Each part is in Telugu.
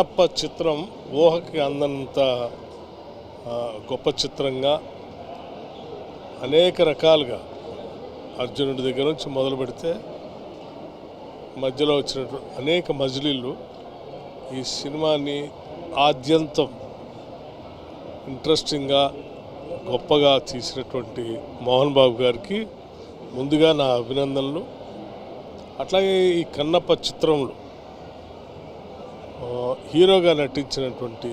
కన్నప్ప చిత్రం ఊహకి అందంత గొప్ప చిత్రంగా అనేక రకాలుగా అర్జునుడి దగ్గర నుంచి మొదలు పెడితే మధ్యలో వచ్చినటువంటి అనేక మజిలీలు ఈ సినిమాని ఆద్యంతం ఇంట్రెస్టింగ్గా గొప్పగా తీసినటువంటి మోహన్ బాబు గారికి ముందుగా నా అభినందనలు. అట్లాగే ఈ కన్నప్ప చిత్రంలో హీరోగా నటించినటువంటి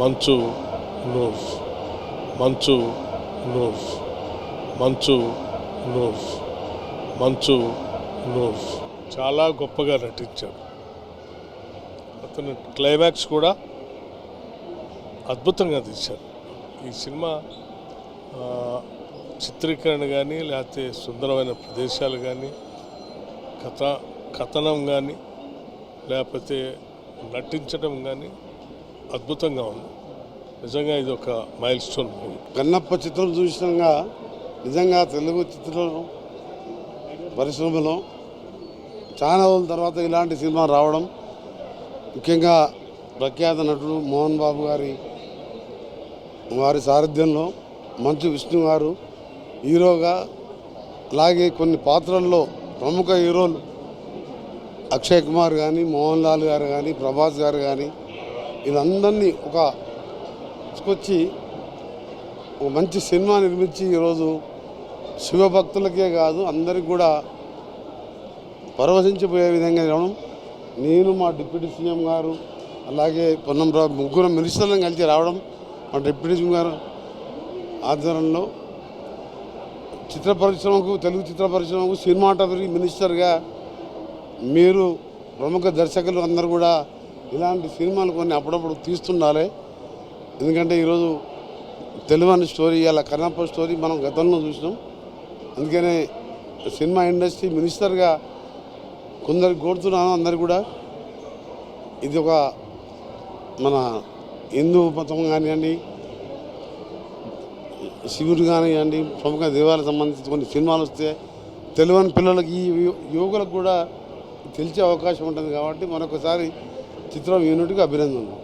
మంచు నూర్ మంచు నూర్ మంచు నూర్ మంచు నూర్ చాలా గొప్పగా నటించాడు. అతను క్లైమాక్స్ కూడా అద్భుతంగా తీశారు ఈ సినిమా చిత్రీకరణ కానీ లేకపోతే సుందరమైన ప్రదేశాలు కానీ కథ కథనం కానీ లేకపోతే నటించడం కానీ అద్భుతంగా ఉంది. నిజంగా ఇది ఒక మైల్ స్టోన్ మూవీ. కన్నప్ప చిత్రం చూసినాక నిజంగా తెలుగు చిత్రం పరిశ్రమలో చాలా రోజుల తర్వాత ఇలాంటి సినిమా రావడం ముఖ్యంగా ప్రఖ్యాత నటుడు మోహన్ బాబు గారి వారి సారథ్యంలో మంచు విష్ణు గారు హీరోగా అలాగే కొన్ని పాత్రల్లో ప్రముఖ హీరోలు అక్షయ్ కుమార్ కానీ మోహన్ లాల్ గారు కానీ ప్రభాస్ గారు కానీ వీళ్ళందరినీ ఒక తీసుకొచ్చి ఒక మంచి సినిమా నిర్మించి ఈరోజు శివభక్తులకే కాదు అందరికి కూడా పరవశించిపోయే విధంగా రావడం నేను మా డిప్యూటీ సీఎం గారు అలాగే పొన్నం రావు ముగ్గురు మినిస్టర్లను కలిసి రావడం మా డిప్యూటీ సీఎం గారు ఆధ్వర్యంలో. చిత్ర పరిశ్రమకు తెలుగు చిత్ర పరిశ్రమకు సినిమాటోగ్రఫీ మినిస్టర్గా మీరు ప్రముఖ దర్శకులు అందరూ కూడా ఇలాంటి సినిమాలు కొన్ని అప్పుడప్పుడు తీస్తుండాలి. ఎందుకంటే ఈరోజు తెలుగు స్టోరీ అలా కన్నప్ప స్టోరీ మనం గతంలో చూసినాం. అందుకనే సినిమా ఇండస్ట్రీ మినిస్టర్గా కొందరికి కోరుతున్నాను అందరు కూడా. ఇది ఒక మన హిందూ మతం కానివ్వండి శివుడు కానివ్వండి ప్రముఖ దేవాలకు సంబంధించి కొన్ని సినిమాలు వస్తే తెలియని పిల్లలకి ఈ యు- యువకులకు కూడా తెలిసే అవకాశం ఉంటుంది కాబట్టి మరొకసారి చిత్రం యూనిట్కి అభినందనలు.